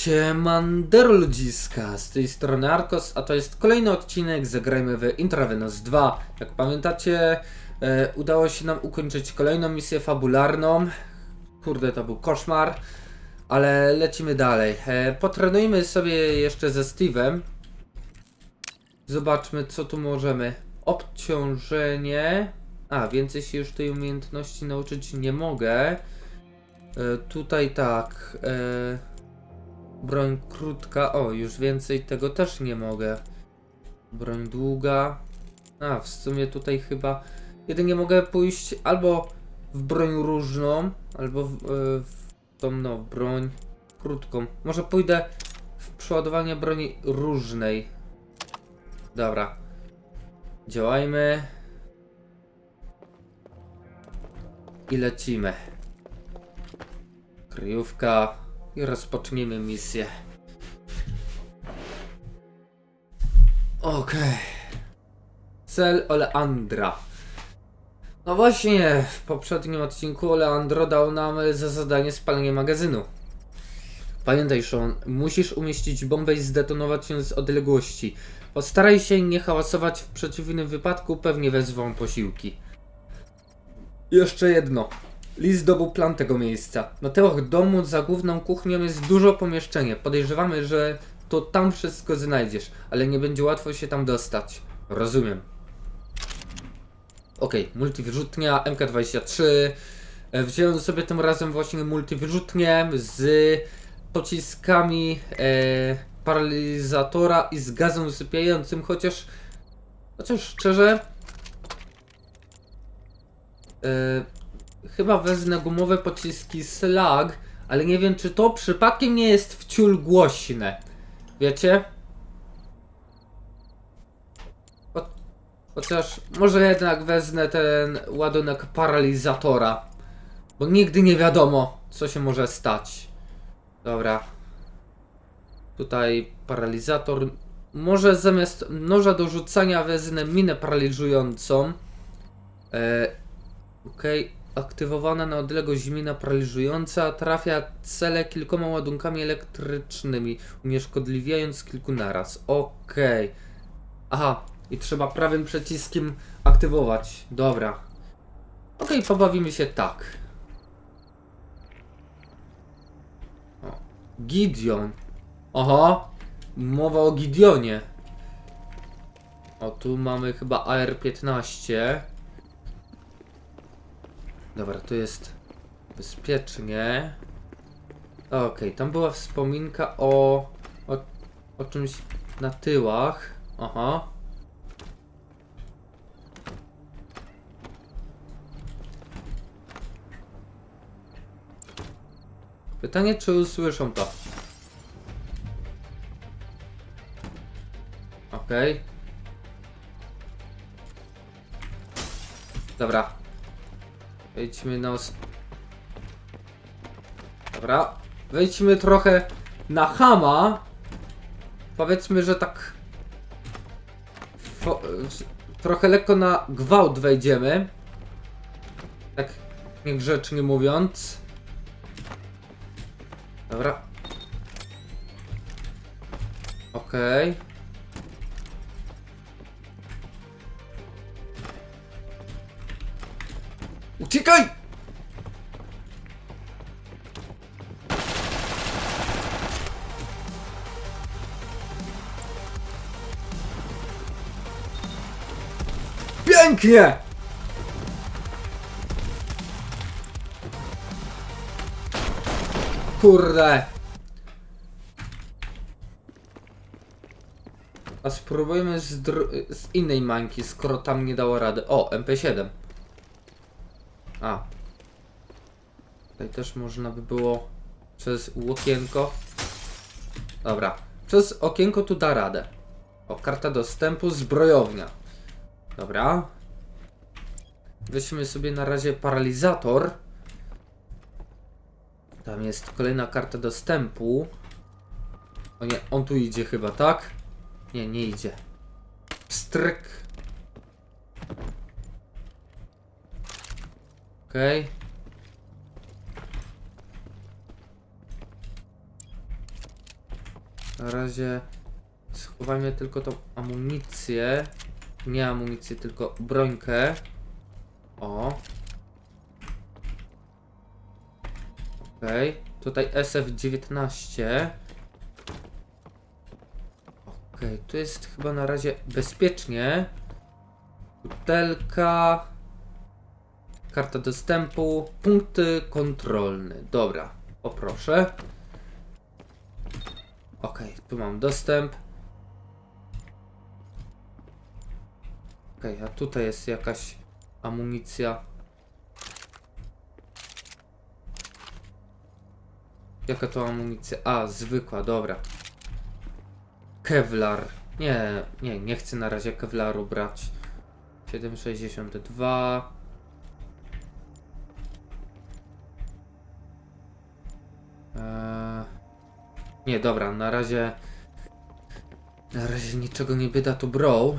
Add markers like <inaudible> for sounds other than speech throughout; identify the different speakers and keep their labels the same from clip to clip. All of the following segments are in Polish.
Speaker 1: Siemandero ludziska, z tej strony Arkos, a to jest kolejny odcinek Zagrajmy w Intravenous 2. Jak pamiętacie, e, udało się nam ukończyć kolejną misję fabularną. Kurde, to był koszmar, ale lecimy dalej. E, potrenujmy sobie jeszcze ze Steve'em. Zobaczmy, co tu możemy. Obciążenie. A, więcej się już tej umiejętności nauczyć nie mogę. E, tutaj tak. E, Broń krótka. O, już więcej tego też nie mogę. Broń długa. A, w sumie tutaj chyba jedynie mogę pójść albo w broń różną, albo w, e, w tą, no, broń krótką. Może pójdę w przeładowanie broni różnej. Dobra. Działajmy. I lecimy. Kryjówka. I rozpoczniemy misję. Okej. Cel Oleandra. No właśnie, w poprzednim odcinku Oleandro dał nam za zadanie spalenie magazynu. Pamiętaj, Sean, musisz umieścić bombę i zdetonować ją z odległości. Postaraj się nie hałasować, w przeciwnym wypadku pewnie wezwą posiłki. Jeszcze jedno. Lis zdobył plan tego miejsca. Na tyłach domu za główną kuchnią jest dużo pomieszczenie. Podejrzewamy, że to tam wszystko znajdziesz, ale nie będzie łatwo się tam dostać. Rozumiem. Okej, multiwyrzutnia MK23. E, Wziąłem sobie tym razem właśnie multiwyrzutnię z pociskami e, paralizatora i z gazem usypiającym, chociaż chociaż szczerze e, chyba wezmę gumowe pociski Slag, ale nie wiem czy to przypadkiem nie jest wciul głośne. Wiecie? Cho- Chociaż może jednak wezmę ten ładunek paralizatora. Bo nigdy nie wiadomo, co się może stać. Dobra. Tutaj paralizator. Może zamiast noża do rzucania wezmę minę paraliżującą. E, Okej. Aktywowana na odległość mina paraliżująca trafia cele kilkoma ładunkami elektrycznymi, unieszkodliwiając kilku naraz. Okej. Aha, i trzeba prawym przyciskiem aktywować. Dobra. Okej, pobawimy się tak. Gideon. Oho, mowa o Gideonie. O, tu mamy chyba AR-15. Dobra, tu jest bezpiecznie. Okej, tam była wspominka o, o, o czymś na tyłach. Aha. Pytanie, czy usłyszą to? Okej. Dobra, Wejdźmy na os... Dobra. Wejdźmy trochę na hama. Powiedzmy, że tak... Fo... Trochę lekko na gwałt wejdziemy. Tak niegrzecznie mówiąc. Uciekaj! Pięknie! Kurde. A spróbujmy z, z innej mańki, skoro tam nie dało rady. O, MP7. A. Tutaj też można by było przez łokienko. Dobra. Przez okienko tu da radę. O, karta dostępu, zbrojownia. Dobra. Weźmy sobie na razie paralizator. Tam jest kolejna karta dostępu. O nie, on tu idzie chyba, tak? Nie, nie idzie. Pstryk. Okej. Na razie schowajmy tylko tą amunicję. Nie amunicję, tylko brońkę. O. Okej. Tutaj SF-19. Okej, tu jest chyba na razie bezpiecznie. Butelka. Karta dostępu. Punkty kontrolne. Dobra, poproszę. Okej, tu mam dostęp. Okej, a tutaj jest jakaś amunicja. Jaka to amunicja? A, zwykła, dobra. Kevlar. Nie, nie, nie chcę na razie Kevlaru brać. 7,62. Nie, dobra, na razie. Na razie niczego nie byda tu bro.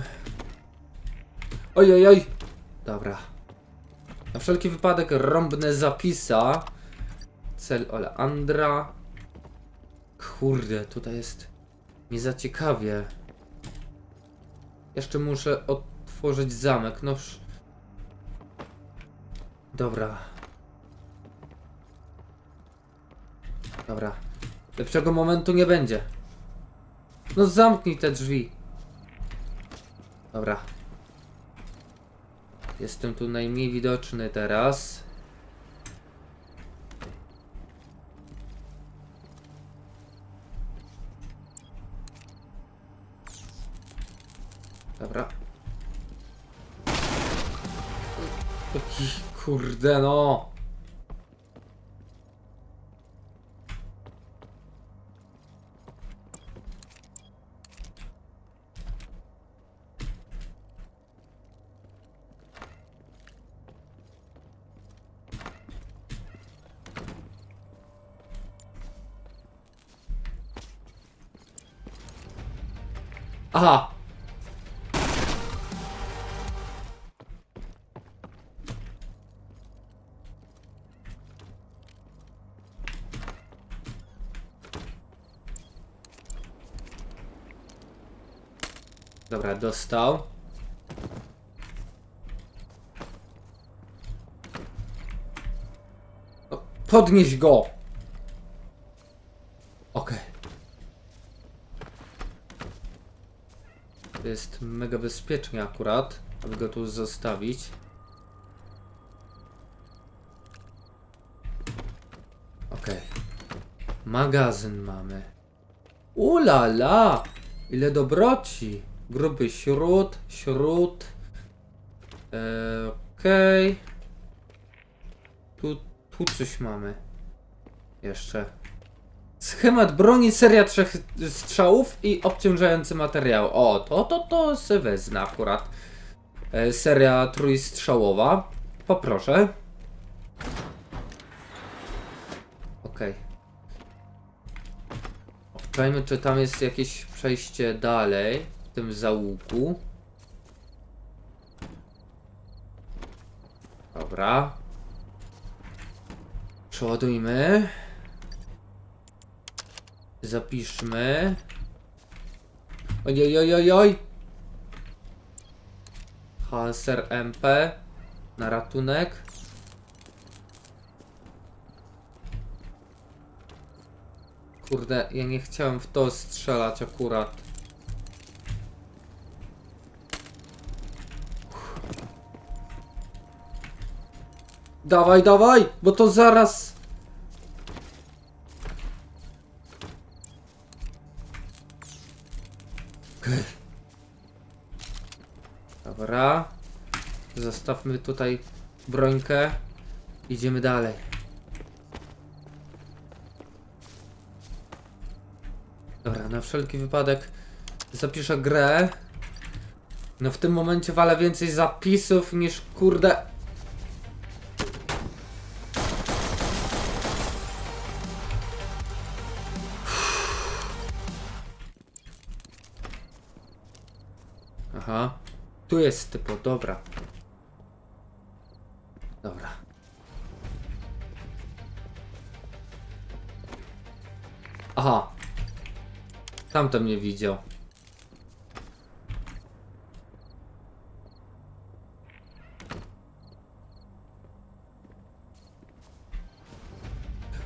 Speaker 1: Oj, oj, oj. Dobra. Na wszelki wypadek rąbne zapisa. Cel Oleandra. Kurde, tutaj jest nie za ciekawie. Jeszcze muszę otworzyć zamek. Noż. Dobra. Dobra. Lepszego momentu nie będzie. No zamknij te drzwi. Dobra. Jestem tu najmniej widoczny teraz. Dobra. Kurde no. Aha! Dobra, dostał. Podnieś go! Okej. To jest mega bezpiecznie akurat, aby go tu zostawić. Okej. Magazyn mamy. Ulala! Ile dobroci! Gruby śród, śród. Eee, Okej. Tu, tu coś mamy. Jeszcze. Schemat broni, seria trzech strzałów i obciążający materiał. O, to, to, to se akurat. E, seria trójstrzałowa. Poproszę. Okej. Obczajmy, czy tam jest jakieś przejście dalej w tym załuku. Dobra. Przeładujmy. Zapiszmy. Oj, oj, oj, oj. Halser MP na ratunek. Kurde, ja nie chciałem w to strzelać akurat. Dawaj, dawaj, bo to zaraz. Dobra. Zostawmy tutaj brońkę. Idziemy dalej. Dobra, na wszelki wypadek zapiszę grę. No w tym momencie walę więcej zapisów niż kurde. Tu jest typo, dobra. Dobra. Aha. Tamto mnie widział.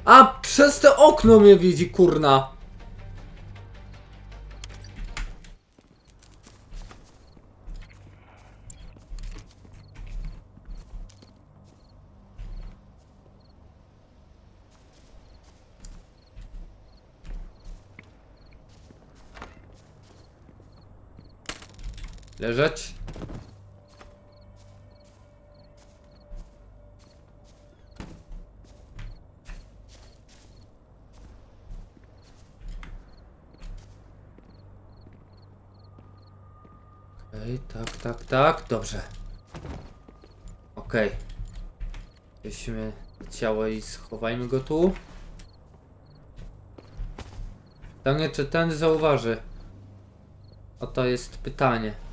Speaker 1: A, przez to okno mnie widzi, kurna. Leżeć. Okej, tak, tak, tak, dobrze. Okej. Weźmy ciało i schowajmy go tu. Pytanie, czy ten zauważy? Oto jest pytanie.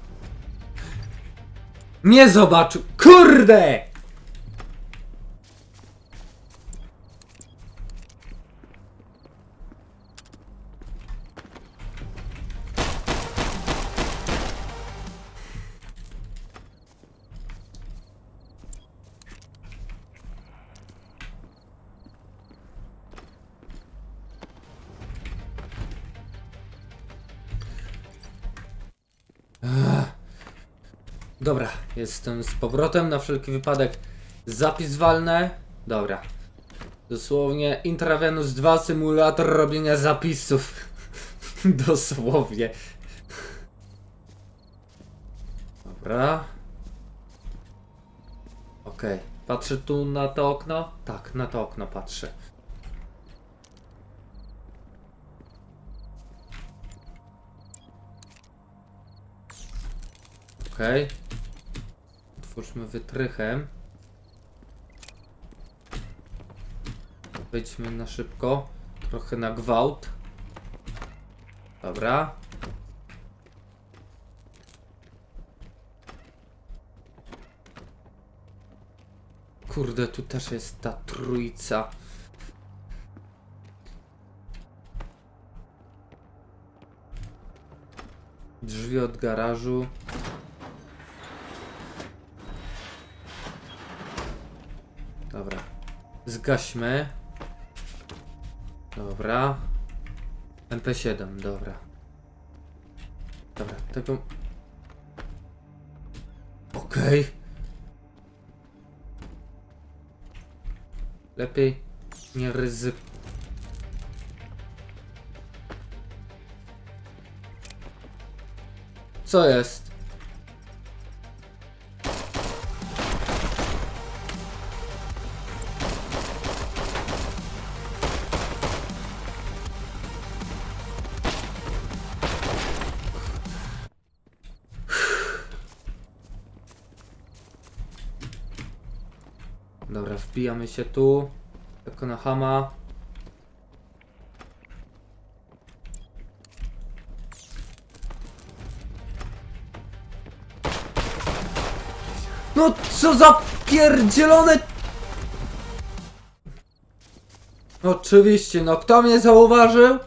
Speaker 1: Nie zobaczył! Kurde! Dobra, jestem z powrotem na wszelki wypadek. Zapis walne. Dobra. Dosłownie Intravenus 2 symulator robienia zapisów. <laughs> Dosłownie. Dobra. Okej. Patrzę tu na to okno? Tak, na to okno patrzę. Okej. Otwórzmy wytrychem. Wejdźmy na szybko. Trochę na gwałt. Dobra. Kurde, tu też jest ta trójca. Drzwi od garażu. Zgaśmy. Dobra. MP7, dobra. Dobra, tego... Okej. Lepiej nie ryzyk... Co jest? Dobra, wbijamy się tu. Jako na hama. No co za pierdzielone... Oczywiście, no kto mnie zauważył?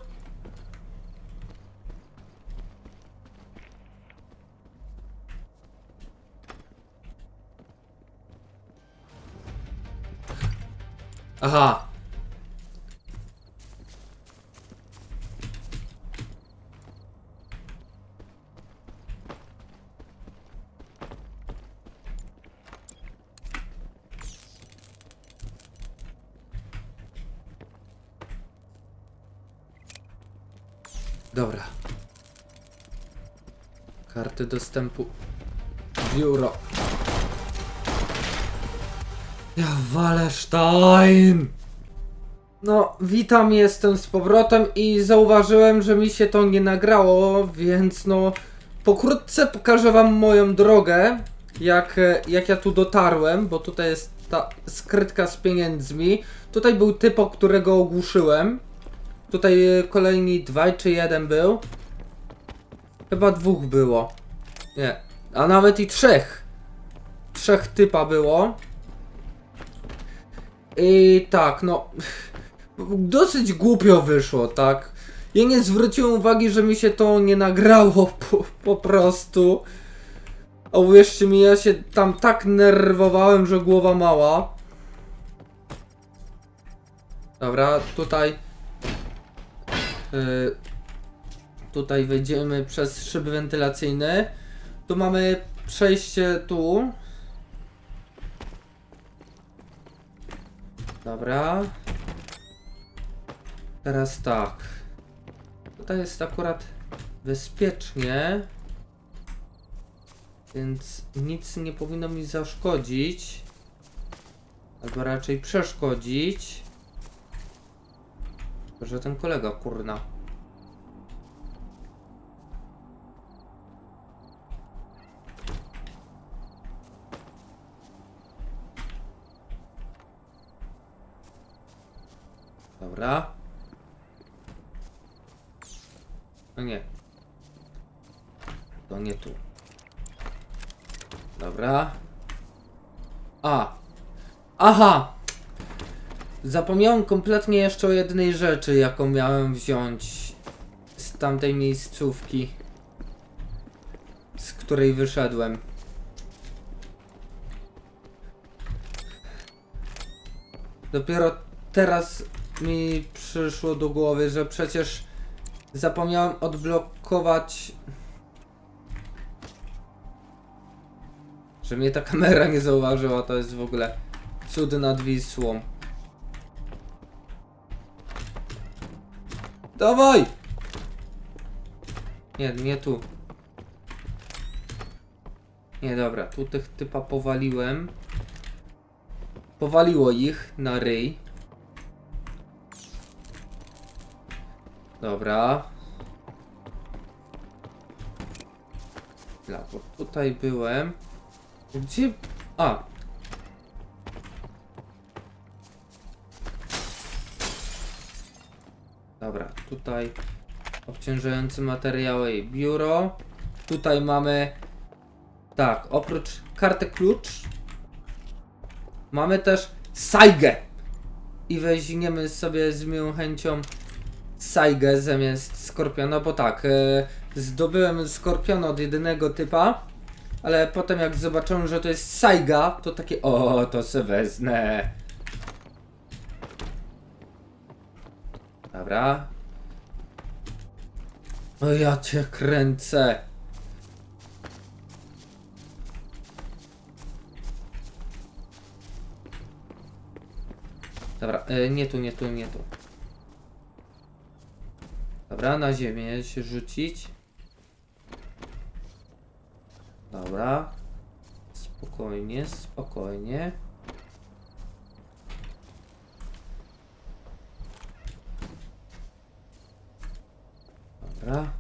Speaker 1: Dobra. Karty dostępu. Biuro. Ja Walesztajn! No, witam, jestem z powrotem i zauważyłem, że mi się to nie nagrało, więc no, pokrótce pokażę wam moją drogę, jak, jak ja tu dotarłem, bo tutaj jest ta skrytka z pieniędzmi. Tutaj był typo, którego ogłuszyłem. Tutaj e, kolejni dwaj czy jeden był. Chyba dwóch było. Nie, a nawet i trzech. Trzech typa było. I tak, no. <laughs> Dosyć głupio wyszło, tak? Ja nie zwróciłem uwagi, że mi się to nie nagrało <laughs> po, po prostu. A uwierzcie mi, ja się tam tak nerwowałem, że głowa mała. Dobra, tutaj. Yy, tutaj wejdziemy przez szyby wentylacyjne. Tu mamy przejście tu. Dobra. Teraz tak. Tutaj jest akurat bezpiecznie. Więc nic nie powinno mi zaszkodzić. Albo raczej przeszkodzić. Że ten kolega, kurna. Dobra. No nie. To nie tu. Dobra. A. Aha! Zapomniałem kompletnie jeszcze o jednej rzeczy, jaką miałem wziąć z tamtej miejscówki, z której wyszedłem. Dopiero teraz mi przyszło do głowy, że przecież zapomniałem odblokować. Że mnie ta kamera nie zauważyła, to jest w ogóle cud nad Wisłą. Dawaj! Nie, nie tu. Nie, dobra, tu tych typa powaliłem. Powaliło ich na ryj. Dobra. Bo tutaj byłem. Gdzie? A. Dobra, tutaj obciążające materiały i biuro. Tutaj mamy tak, oprócz karty klucz mamy też Saigę. I weźmiemy sobie z miłą chęcią Saigę zamiast Skorpiona, bo tak, e, zdobyłem Skorpiona od jedynego typa, ale potem jak zobaczyłem, że to jest Saiga, to takie, o, to se wezmę. Dobra. O ja cię kręcę. Dobra, e, nie tu, nie tu, nie tu. Dobra, na ziemię się rzucić. Dobra. Spokojnie, spokojnie. Dobra.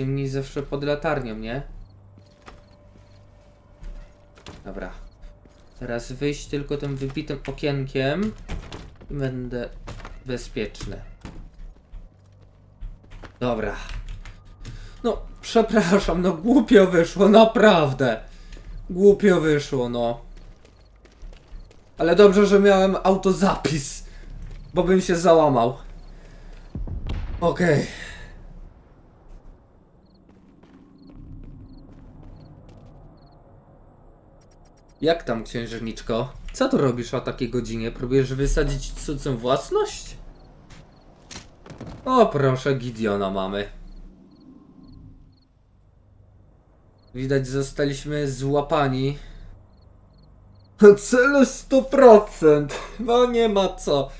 Speaker 1: Najciemniej zawsze pod latarnią, nie? Dobra. Teraz wyjść tylko tym wybitym okienkiem i będę bezpieczny. Dobra. No, przepraszam, no głupio wyszło, naprawdę. Głupio wyszło, no. Ale dobrze, że miałem autozapis, bo bym się załamał. Okej. Jak tam, księżniczko? Co tu robisz o takiej godzinie? Próbujesz wysadzić cudzą własność? O, proszę, Gideona mamy. Widać, zostaliśmy złapani. Celu 100%! No nie ma co.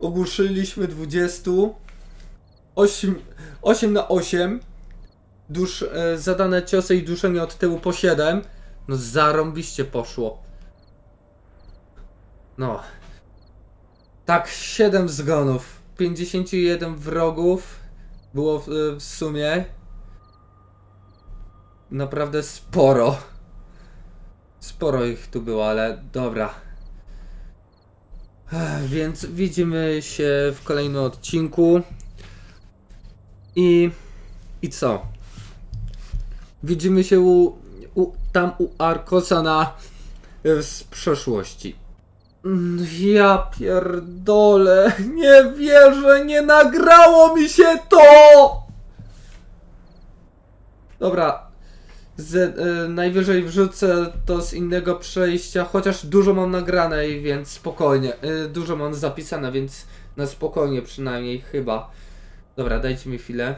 Speaker 1: Ogłuszyliśmy 20. 8, 8 na 8. Dusz, e, zadane ciosy i duszenie od tyłu po 7. No zarąbiście poszło. No. Tak, 7 zgonów. 51 wrogów było w, w sumie. Naprawdę sporo. Sporo ich tu było, ale dobra. Więc widzimy się w kolejnym odcinku. I. I co? Widzimy się u, tam u Arkosa na. w- z przeszłości. Mm, Ja pierdolę, <laughs> nie wierzę, nie nagrało mi się to! Dobra, z, y, najwyżej wrzucę to z innego przejścia, chociaż dużo mam nagrane, i więc spokojnie, y, dużo mam zapisane, więc na spokojnie przynajmniej chyba. Dobra, dajcie mi chwilę.